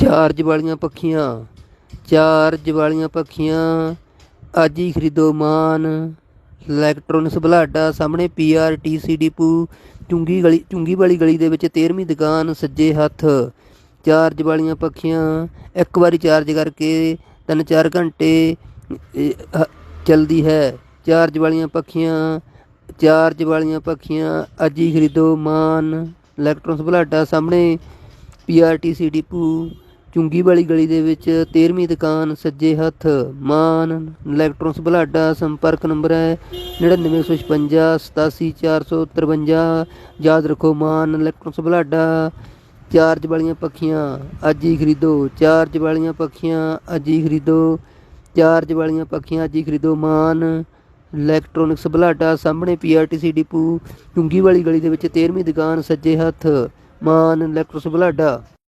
Charge ਵਾਲੀਆਂ ਪੱਖੀਆਂ charge ਵਾਲੀਆਂ ਪੱਖੀਆਂ। ਅੱਜ ਹੀ ਖਰੀਦੋ ਮਾਨ। ਇਲੈਕਟ੍ਰੋਨਿਕਸ ਬਲਾਡਾ ਸਾਹਮਣੇ ਪੀਆਰਟੀਸੀ ਡਿਪੂ। ਚੁੰਗੀ ਗਲੀ ਚੁੰਗੀ ਵਾਲੀ ਗਲੀ ਦੇ ਵਿੱਚ 13ਵੀਂ ਦੁਕਾਨ ਸੱਜੇ ਹੱਥ। ਚਾਰਜ ਵਾਲੀਆਂ ਪੱਖੀਆਂ ਇੱਕ ਵਾਰੀ ਚਾਰਜ ਕਰਕੇ ਤਿੰਨ ਚਾਰ ਘੰਟੇ ਇਹ, ਚੱਲਦੀ ਹੈ। ਚਾਰਜ ਵਾਲੀਆਂ ਪੱਖੀਆਂ ਚਾਰਜ ਵਾਲੀਆਂ ਪੱਖੀਆਂ ਅੱਜ ਹੀ ਖਰੀਦੋ ਮਾਨ। ਇਲੈਕਟ੍ਰੋਨਿਕਸ ਬਲਾਡਾ ਸਾਹਮਣੇ ਪੀਆਰਟੀਸੀ ਡਿਪੂ। ਚੁੰਗੀ ਵਾਲੀ ਗਲੀ ਦੇ ਵਿੱਚ 13ਵੀਂ ਦੁਕਾਨ, ਸੱਜੇ ਹੱਥ, ਮਾਨ ਇਲੈਕਟ੍ਰੋਨਿਕਸ ਬਲਾਡਾ, ਸੰਪਰਕ ਨੰਬਰ ਹੈ 9956 87453 ਯਾਦ ਰੱਖੋ, ਮਾਨ ਇਲੈਕਟ੍ਰੋਨਿਕਸ ਬਲਾਡਾ, ਚਾਰਜ ਵਾਲੀਆਂ ਪੱਖੀਆਂ, ਅੱਜ ਹੀ ਖਰੀਦੋ, ਚਾਰਜ ਵਾਲੀਆਂ ਪੱਖੀਆਂ, ਅੱਜ ਹੀ ਖਰੀਦੋ, ਚਾਰਜ ਵਾਲੀਆਂ ਪੱਖੀਆਂ, ਅੱਜ ਹੀ ਖਰੀਦੋ, ਮਾਨ ਇਲੈਕਟ੍ਰੋਨਿਕਸ ਬਲਾਡਾ, ਸਾਹਮਣੇ ਪੀਆਰਟੀਸੀ ਡਿਪੂ ਚੁੰਗੀ ਵਾਲੀ ਗਲੀ ਦੇ ਵਿੱਚ 13ਵੀਂ ਦੁਕਾਨ, ਸੱਜੇ ਹੱਥ, ਮਾਨ ਇਲੈਕਟ੍ਰੋਨਿਕਸ ਬਲਾਡਾ।